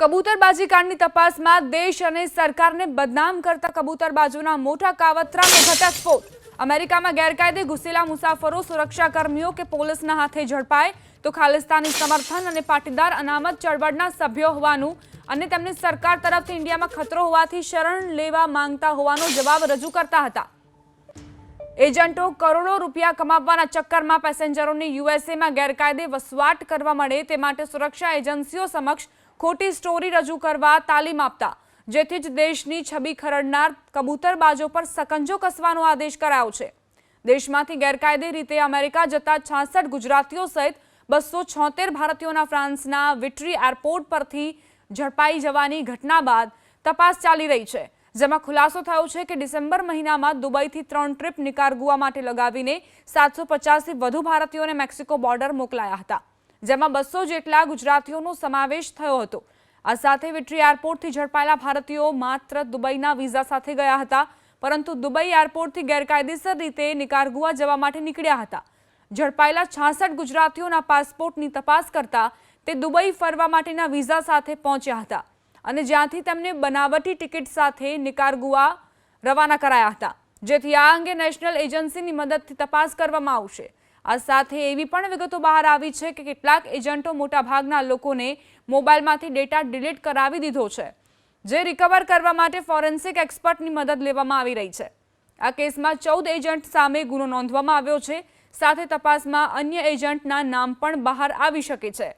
કબૂતરબાજી કાંડની તપાસમાં દેશ અને સરકારને બદનામ કરતા કબૂતરબાજોના મોટા કાવતરાનો ઘટસ્ફોટ. અમેરિકામાં ગેરકાયદે ઘૂસેલા મુસાફરો સુરક્ષા કર્મીઓ કે પોલીસના હાથે ઝડપાય તો ખાલિસ્તાની સમર્થન અને પાટીદાર અનામત ચળવળના સભ્યો હોવાનું અને તેમને સરકાર તરફથી ઇન્ડિયામાં ખતરો હોવાથી શરણ લેવા માંગતા હોવાનો જવાબ રજૂ કરતા હતા. એજન્ટો કરોડો રૂપિયા કમાવવાના ચક્કરમાં પેસેન્જરોની યુએસએમાં ગેરકાયદે વસવાટ કરવા મળે તે માટે સુરક્ષા એજન્સીઓ સમક્ષ ખોટી સ્ટોરી રજૂ કરવા તાલીમ આપતા, જેથી જ દેશની છબી ખરડનાર કબૂતરબાજો પર સકંજો કસવાનો આદેશ કરાયો છે. દેશમાંથી ગેરકાયદે રીતે અમેરિકા જતા છાસઠ ગુજરાતીઓ સહિત બસો છોતેર ભારતીયોના ફ્રાન્સના વિટ્રી એરપોર્ટ પરથી ઝડપાઈ જવાની ઘટના બાદ તપાસ ચાલી રહી છે, જેમાં ખુલાસો થયો છે કે ડિસેમ્બર મહિનામાં દુબઈથી ત્રણ ટ્રીપ નિકારગુઆ માટે લગાવીને સાતસો પચાસથી વધુ ભારતીયોને મેક્સિકો બોર્ડર મોકલાયા હતા. જેમાં બસો જેટલા ગુજરાતીઓનો સમાવેશ થયો હતો. આ સાથે વિટ્રી એરપોર્ટથી ઝડપાયેલા ભારતીયો માત્ર દુબઈના વિઝા સાથે ગયા હતા, પરંતુ દુબઈ એરપોર્ટથી ગેરકાયદેસર રીતે નિકારગુઆ જવા માટે નીકળ્યા હતા. ઝડપાયેલા છાસઠ ગુજરાતીઓના પાસપોર્ટની તપાસ કરતા તે દુબઈ ફરવા માટેના વિઝા સાથે પહોંચ્યા હતા અને જ્યાંથી તેમને બનાવટી ટિકિટ સાથે નિકારગુઆ રવાના કરાયા હતા. જેથી આ અંગે નેશનલ એજન્સીની મદદથી તપાસ કરવામાં આવશે. આ સાથે એવી પણ વિગતો બહાર આવી છે કે કેટલાક એજન્ટો મોટાભાગના લોકોને મોબાઈલમાંથી ડેટા ડિલીટ કરાવી દીધો છે, જે રિકવર કરવા માટે ફોરેન્સિક એક્સપર્ટની મદદ લેવામાં આવી રહી છે. આ કેસમાં ચૌદ એજન્ટ સામે ગુનો નોંધવામાં આવ્યો છે, સાથે તપાસમાં અન્ય એજન્ટના નામ પણ બહાર આવી શકે છે.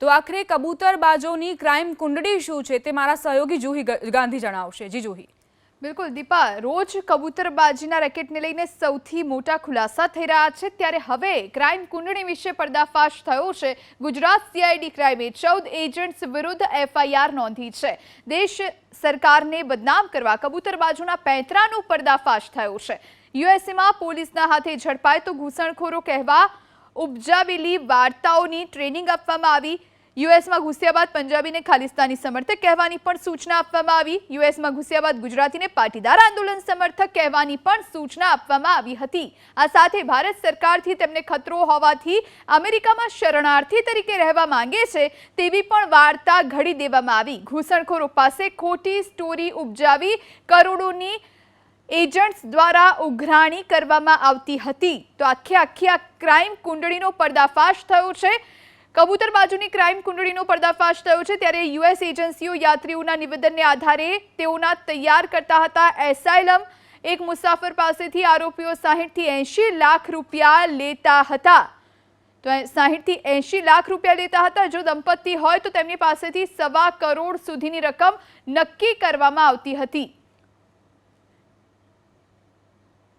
તો આખરે કબૂતરબાજોની ક્રાઇમ કુંડળી શું છે તે મારા સહયોગી જુહી ગાંધી જણાવશે. જી જુહી. બિલકુલ, દીપા, રોજ કબૂતરબાજીના રેકેટને લઈને સૌથી મોટા ખુલાસા થઈ રહ્યા છે. ત્યારે હવે ક્રાઇમ કુંડળી વિશે પર્દાફાશ થયો છે. ગુજરાત સીઆઈડી ક્રાઇમે ચૌદ એજન્ટ્સ વિરુદ્ધ એફઆઈઆર નોંધી છે. દેશ સરકારને બદનામ કરવા કબૂતરબાજોના પેંતરાનો પર્દાફાશ થયો છે. યુએસએમાં પોલીસના હાથે ઝડપાય તો ઘૂસણખોરો કહેવા, ઉપજાવેલી વાર્તાઓની ટ્રેનિંગ આપવામાં આવી. યુએસમાં ઘૂસ્યા બાદ પંજાબીને ખાલિસ્તાની સમર્થક કહેવાની પણ સૂચના આપવામાં આવી. યુએસમાં ઘૂસ્યા બાદ ગુજરાતીને પાટીદાર આંદોલન સમર્થક કહેવાની પણ સૂચના આપવામાં આવી હતી. આ સાથે ભારત સરકારથી તેમને ખતરો હોવાથી અમેરિકામાં શરણાર્થી તરીકે રહેવા માંગે છે તેવી પણ વાર્તા ઘડી દેવામાં આવી. ઘૂસણખોરો પાસે ખોટી સ્ટોરી ઉપજાવી કરોડોની એજન્ટ્સ દ્વારા ઉઘરાણી કરવામાં આવતી હતી. તો આખે આખી આ ક્રાઇમ કુંડળીનો પર્દાફાશ થયો છે. કબૂતર બાજુની ક્રાઇમ કુંડળીનો પર્દાફાશ થયો છે ત્યારે યુએસ એજન્સીઓ યાત્રીઓના નિવેદનને આધારે તેઓના તૈયાર કરતા હતા. એસાઇલમ એક મુસાફર પાસેથી આરોપીઓ સાહીઠથી એંશી લાખ રૂપિયા લેતા હતા. તો સાહીઠથી એંશી લાખ રૂપિયા લેતા હતા. જો દંપતી હોય તો તેમની પાસેથી સવા કરોડ સુધીની રકમ નક્કી કરવામાં આવતી હતી.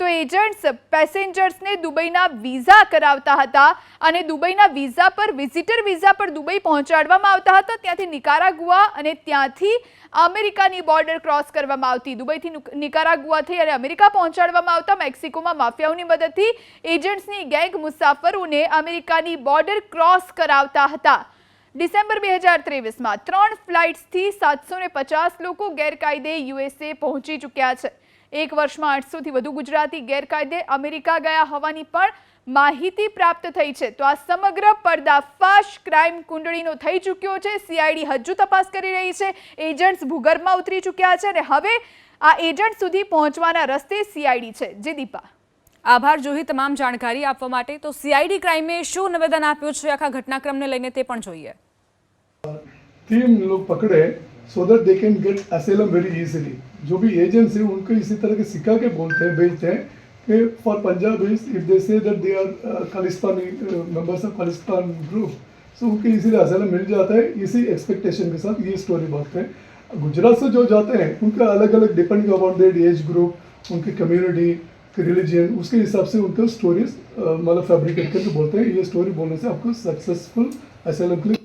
તો એજન્ટ્સ પેસેન્જર્સને દુબઈના વિઝા કરાવતા હતા અને દુબઈના વિઝા પર, વિઝિટર વિઝા પર દુબઈ પહોંચાડવામાં આવતા હતા. ત્યાંથી નિકારાગુઆ અને ત્યાંથી અમેરિકાની બોર્ડર ક્રોસ કરવામાં આવતી. દુબઈથી નુક- નિકારાગુઆ થઈ અને અમેરિકા પહોંચાડવામાં આવતા. મેક્સિકોમાં માફિયાઓની મદદથી એજન્ટ્સની ગેંગ મુસાફરોને અમેરિકાની બોર્ડર ક્રોસ કરાવતા હતા. ડિસેમ્બર બે હજાર ત્રેવીસમાં ત્રણ ફ્લાઇટ્સથી સાતસો પચાસ લોકો ગેરકાયદે યુએસએ પહોંચી ચૂક્યા છે. એક વર્ષમાં આઠસોથી વધુ ગુજરાતી ગેરકાયદે અમેરિકા ગયા હોવાની પણ માહિતી પ્રાપ્ત થઈ છે. તો આ સમગ્ર પર્દાફાશ ક્રાઇમ કુંડળીનો થઈ ચૂક્યો છે. સીઆઈડી હજુ તપાસ કરી રહી છે. એજન્ટ્સ ભૂગર્ભમાં ઉતરી ચૂક્યા છે અને હવે આ એજન્ટ સુધી પહોંચવાના રસ્તે સીઆઈડી છે. જે દીપા. આભાર જોહી તમામ જાણકારી આપવા માટે. તો સીઆઈડી ક્રાઇમે શું નિવેદન આપ્યું છે? આખા ઘટનાક્રમને લઈને તે પણ જોઈએ. ટીમ લોકો પકડે so that they can get asylum very easily जो भी एजेंट्स हैं, उनको इसी तरह के सिखा के बोलते हैं, भेजते हैं कि for Punjabis if they say that they are Khalistani members of Khalistan group so उनके इजीली asylum मिल जाता है, इसी एक्सपेक्टेशन के साथ ये स्टोरी बोलते हैं। गुजरात से जो जाते हैं, उनका अलग अलग depending upon that age group उनकी कम्युनिटी रिलीजन उसके हिसाब से उनको स्टोरीज मतलब फैब्रिकेट करके बोलते हैं। ये स्टोरी बोलने से आपको सक्सेसफुल asylum के लिए